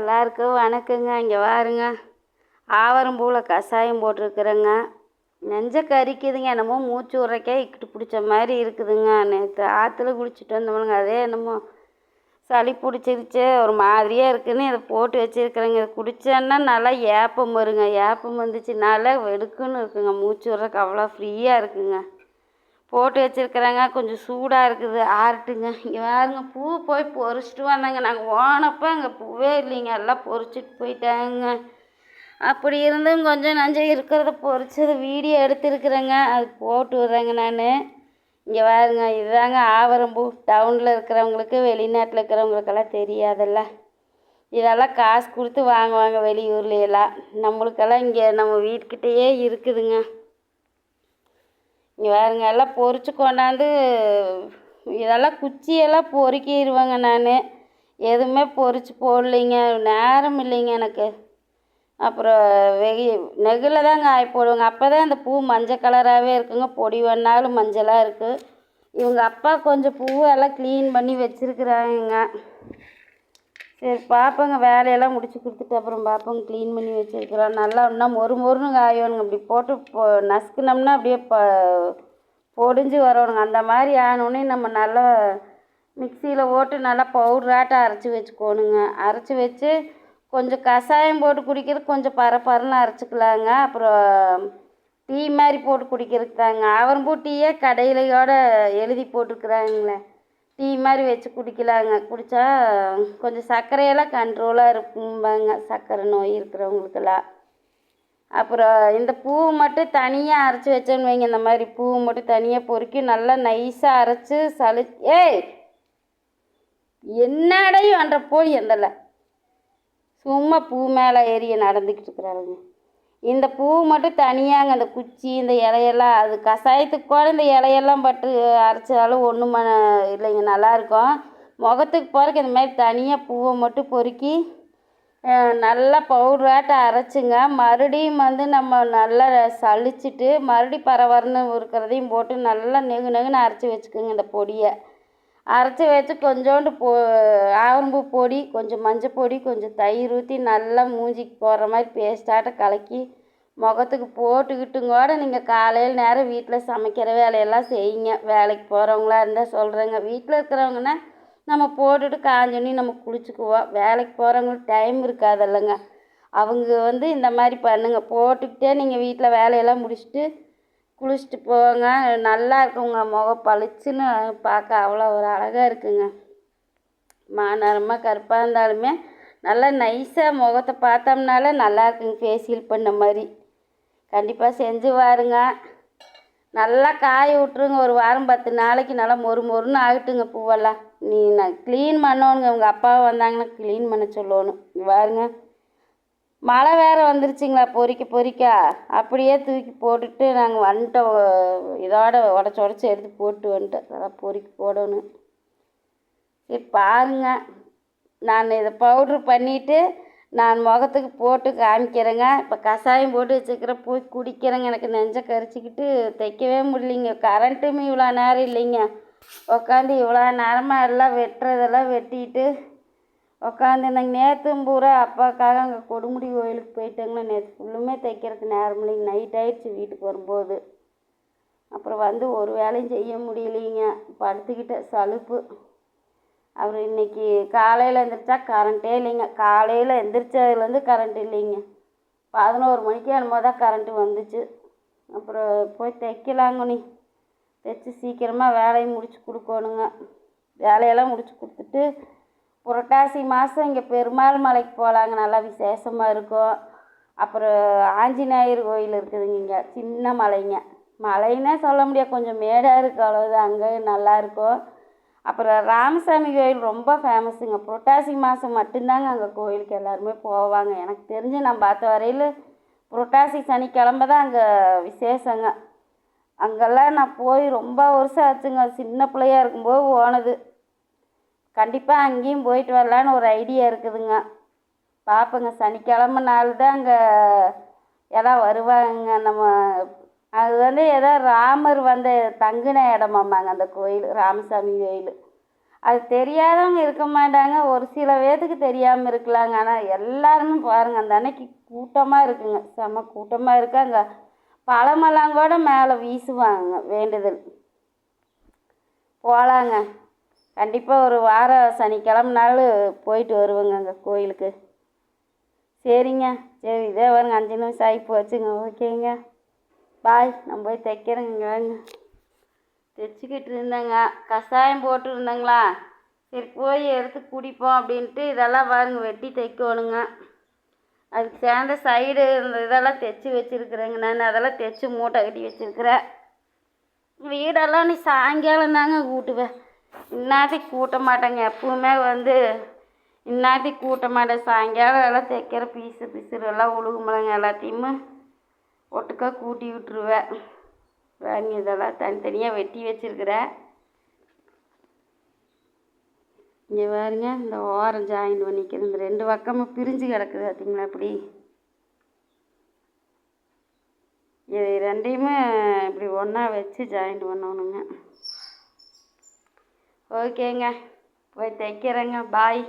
எல்லாருக்கும் வணக்கங்க. இங்கே வாருங்க. ஆவரம்பூவில் கஷாயம் போட்டிருக்குறேங்க. நெஞ்ச கரிக்குதுங்க. என்னமோ மூச்சு உரைக்கே இக்கிட்டு பிடிச்ச மாதிரி இருக்குதுங்க. நேற்று ஆற்றுல குளிச்சுட்டு வந்தவனுங்க அதே என்னமோ சளி பிடிச்சிருச்சு. ஒரு மாதிரியாக இருக்குதுன்னு இதை போட்டு வச்சுருக்குறேங்க. இதை குடித்தேன்னா நல்லா ஏப்பம் வருங்க. ஏப்பம் வந்துச்சுனால வெடுக்குன்னு இருக்குங்க. மூச்சு விட்றதுக்கு அவ்வளோ ஃப்ரீயாக இருக்குங்க. போட்டு வச்சுருக்குறேங்க. கொஞ்சம் சூடாக இருக்குது. ஆறட்டுங்க. இங்கே பாருங்க பூ போய் பொறிச்சிட்டு வந்தேங்க. நாங்கள் ஓனப்போ அங்கே பூவே இல்லைங்க. எல்லாம் பொறிச்சிட்டு போயிட்டாங்க. அப்படி இருந்தும் கொஞ்சம் நஞ்சம் இருக்கிறத பொறிச்சது வீடியோ எடுத்துருக்குறேங்க. அது போட்டு விட்றேங்க நான். இங்கே பாருங்க இதுதாங்க ஆவரம்பூ டவுனில் இருக்கிறவங்களுக்கு வெளிநாட்டில் இருக்கிறவங்களுக்கெல்லாம் தெரியாதல்ல. இதெல்லாம் காசு கொடுத்து வாங்குவாங்க வெளியூர்லையெல்லாம். நம்மளுக்கெல்லாம் இங்கே நம்ம வீட்டுக்கிட்டேயே இருக்குதுங்க. இங்கே பாருங்க எல்லாம் பொறிச்சு கொண்டாந்து இதெல்லாம் குச்சியெல்லாம் பொறுக்கிடுவேங்க நான். எதுவுமே பொறிச்சு போடலைங்க நேரம் இல்லைங்க எனக்கு. அப்புறம் வெகி நெகில் தாங்க ஆய் போடுவேங்க. அப்போ தான் அந்த பூ மஞ்சள் கலராகவே இருக்குங்க பொடி வேணாலும் மஞ்சளாக இருக்குது இவங்க அப்பா கொஞ்சம் பூவெல்லாம் க்ளீன் பண்ணி வச்சுருக்குறாங்க சரி பார்ப்போங்க வேலையெல்லாம் முடிச்சு கொடுத்துட்டு அப்புறம் பார்ப்போங்க க்ளீன் பண்ணி வச்சுருக்குறோம். நல்லா இன்னும் மொறு மொறுன்னு காயணுங்க. இப்படி போட்டு போ நசுக்குனோம்னா அப்படியே ப பொடிஞ்சு வரணுங்க அந்த மாதிரி ஆனோடனே நம்ம நல்லா மிக்சியில் போட்டு நல்லா பவுடராட்டம் அரைச்சி வச்சுக்கோணுங்க. அரைச்சி வச்சு கொஞ்சம் கஷாயம் போட்டு குடிக்கிறது கொஞ்சம் பரபரன்னு அரைச்சிக்கலாங்க. அப்புறம் டீ மாதிரி போட்டு குடிக்கிறதுக்கு தாங்க. அவரம்பூ டீயே கடையிலையோட எழுதி போட்டிருக்குறாங்களே. டீ மாதிரி வச்சு குடிக்கலாங்க. குடித்தா கொஞ்சம் சர்க்கரையெல்லாம் கண்ட்ரோலாக இருக்கும்பாங்க. சர்க்கரை நோய் இருக்கிறவங்களுக்கெல்லாம். அப்புறம் இந்த பூ மட்டும் தனியாக அரைச்சி வச்சோன்னு வைங்க. இந்த மாதிரி பூ மட்டும் தனியாக பொறுக்கி நல்லா நைஸாக அரைச்சி சளி ஏய்! என்னடையும் அன்ற போய் எந்தல? சும்மா பூ மேலே ஏறிய நடந்துக்கிட்டு இருக்கிறாருங்க இந்த பூ மட்டும் தனியாங்க அந்த குச்சி இந்த இலையெல்லாம். அது கஷாயத்துக்கு கூட இந்த இலையெல்லாம் பட்டு அரைச்சாலும் ஒன்றும் இல்லைங்க நல்லாயிருக்கும். முகத்துக்கு போகிறக்கு இந்த மாதிரி தனியாக பூவை மட்டும் பொறுக்கி நல்லா பவுடராட்டம் அரைச்சிங்க. மறுபடியும் வந்து நம்ம நல்லா சலிச்சிட்டு மறுபடியும் பரவரன்னு இருக்கிறதையும் போட்டு நல்லா நெகு நெகுன்னு அரைச்சி வச்சுக்கோங்க இந்த பொடியை. அரைச்சி வச்சு கொஞ்சோண்டு பொ ஆவரம்பூ பொடி கொஞ்சம் மஞ்சள் பொடி கொஞ்சம் தயிர் ஊற்றி நல்லா மூஞ்சிக்கு போடுற மாதிரி பேஸ்ட்டாட்டம் கலக்கி முகத்துக்கு போட்டுக்கிட்டும் கூட நீங்கள் காலையில் நேரம் வீட்டில் சமைக்கிற வேலையெல்லாம் செய்யுங்க. வேலைக்கு போகிறவங்களா இருந்தால் சொல்கிறேங்க வீட்டில் இருக்கிறவங்கன்னா நம்ம போட்டுட்டு காஞ்சோன்னே நம்ம குளிச்சுக்குவோம். வேலைக்கு போகிறவங்களுக்கு டைம் இருக்காதில்லங்க அவங்க வந்து இந்த மாதிரி பண்ணுங்க. போட்டுக்கிட்டே நீங்கள் வீட்டில் வேலையெல்லாம் முடிச்சுட்டு குளிச்சுட்டு போங்க. நல்லா இருக்குங்க. முகம் பளிச்சுன்னு பார்க்க அவ்வளோ ஒரு அழகாக இருக்குங்க. மாநரமாக கருப்பாக இருந்தாலுமே நல்லா நைஸாக முகத்தை பார்த்தோம்னால நல்லா இருக்குங்க. ஃபேஷியல் பண்ண மாதிரி. கண்டிப்பாக செஞ்சு பாருங்க நல்லா காய விட்ருங்க ஒரு வாரம் பத்து நாளைக்கு நல்லா மொறு மொறுன்னு ஆகட்டுங்க பூவெல்லாம். நீ நான் க்ளீன் பண்ணணுங்க உங்கள் அப்பா வந்தாங்கன்னா க்ளீன் பண்ண சொல்லணும். பாருங்க. மழை வேறு வந்துருச்சுங்களா பொறிக்க பொறிக்க. அப்படியே தூக்கி போட்டுட்டு நாங்கள் வந்துட்டோம். இதோட உடச்சி உடச்சி எடுத்து போட்டு வந்துட்டோம். அதெல்லாம் பொறிக்க போடணும். சரி பாருங்க. நான் இதை பவுட்ரு பண்ணிவிட்டு நான் முகத்துக்கு போட்டு காமிக்கிறேங்க. இப்போ கஷாயம் போட்டு வச்சுக்கிறேன் போய் குடிக்கிறேங்க. எனக்கு நெஞ்ச கரிச்சிக்கிட்டு தைக்கவே முடியலைங்க. கரண்ட்டுமே இவ்வளோ நேரம் இல்லைங்க. உக்காந்து இவ்வளோ நேரமாக எல்லாம் வெட்டுறதெல்லாம் வெட்டிட்டு உட்காந்து நாங்கள் நேற்றும் பூரா அப்பாவுக்காக அங்கே கொடுமுடி கோயிலுக்கு போயிட்டேங்களா நேற்று ஃபுல்லுமே தைக்கிறதுக்கு நேரம் இல்லைங்க. நைட் ஆயிடுச்சு வீட்டுக்கு வரும்போது. அப்புறம் வந்து ஒரு வேலையும் செய்ய முடியலைங்க. படுத்துக்கிட்ட சலுப்பு. அப்புறம் இன்றைக்கி காலையில் எழுந்திரிச்சா கரண்ட்டே இல்லைங்க. காலையில் எந்திரிச்சதுலேருந்து கரண்ட் இல்லைங்க. பதினோரு மணிக்கு என்னமோ தான் கரண்ட்டு வந்துச்சு. அப்புறம் போய் தைக்கலாங்க நீ. தைச்சி சீக்கிரமாக வேலையை முடிச்சு கொடுக்கணுங்க. வேலையெல்லாம் முடிச்சு கொடுத்துட்டு புரட்டாசி மாதம் இங்கே பெருமாள் மலைக்கு போகலாங்க நல்லா விசேஷமாக இருக்கும். அப்புறம் ஆஞ்சநேயர் கோயில் இருக்குதுங்க இங்கே. சின்ன மலைங்க. மலைன்னே சொல்ல முடியாது. கொஞ்சம் மேடாக இருக்கு. அவ்வளோதான் அங்கே நல்லாயிருக்கும் அப்புறம் ராமசாமி கோயில் ரொம்ப ஃபேமஸுங்க புரட்டாசி மாதம் மட்டும்தாங்க அங்கே கோயிலுக்கு எல்லாருமே போவாங்க. எனக்கு தெரிஞ்சு நான் பார்த்த வரையில் புரட்டாசி சனிக்கிழமை தான் அங்கே விசேஷங்க. அங்கெல்லாம் நான் போய் ரொம்ப வருஷம் ஆச்சுங்க. சின்ன பிள்ளையா இருக்கும்போது போனது. கண்டிப்பாக அங்கேயும் போயிட்டு வரலான்னு ஒரு ஐடியா இருக்குதுங்க. பார்ப்போங்க சனிக்கிழமை நாள் தான் அங்கே எல்லாம் வருவாங்க நம்ம அது வந்து ஏதோ ராமர் வந்து தங்கின இடமாம்மாங்க அந்த கோயில் ராமசாமி கோயில். அது தெரியாதவங்க இருக்க மாட்டாங்க ஒரு சில பேர்த்துக்கு தெரியாமல் இருக்கலாங்க. ஆனால் எல்லாருமே பாருங்கள் அந்த அன்னைக்கு கூட்டமாக இருக்குங்க. செம கூட்டமாக இருக்காங்க. பழமெல்லாம் கூட மேலே வீசுவாங்க வேண்டுதல். போகலாங்க கண்டிப்பாக ஒரு வாரம் சனிக்கிழமை நாள் போயிட்டு வருவேங்க அங்கே கோயிலுக்கு. சரிங்க. சரி இதே வருங்க அஞ்சு நிமிஷம் ஆகி போச்சுங்க. ஓகேங்க. பாய் நான் போய் தைக்கிறேங்க இங்கே வாங்க தைச்சிக்கிட்டு இருந்தேங்க. கஷாயம் போட்டுருந்தேங்களா சரி போய் எடுத்து குடிப்போம் அப்படின்ட்டு இதெல்லாம் பாருங்க வெட்டி தைக்கணுங்க. அதுக்கு சேர்ந்த சைடு இந்த இதெல்லாம் தைச்சி வச்சுருக்குறேங்க நான். அதெல்லாம் தைச்சி மூட்டை கட்டி வச்சுருக்குறேன். வீடெல்லாம் நீ சாயங்காலம் தாங்க கூட்டுவேன். இந்நாளைக்கு கூட்ட மாட்டேங்க எப்பவுமே வந்து இந்நாளைக்கு கூட்ட மாட்டேன் சாயங்காலம் எல்லாம் தைக்கிற பீஸு பிசுறு எல்லாம் உழுகுமில்லங்க எல்லாத்தையுமே ஒட்டுக்கா கூட்டி விட்டுருவேன் வாங்கி இதெல்லாம் தனித்தனியாக வெட்டி வச்சுருக்கிறேன். இங்கே பாருங்க இந்த ஓரம் ஜாயின் பண்ணிக்கிறேன் இந்த ரெண்டு பக்கமும் பிரிஞ்சு கிடக்குது பார்த்திங்களா இப்படி? இது ரெண்டையுமே இப்படி ஒன்றா வச்சு ஜாயின் பண்ணணுங்க. ஓகேங்க. போய் தைக்கிறேங்க. பாய்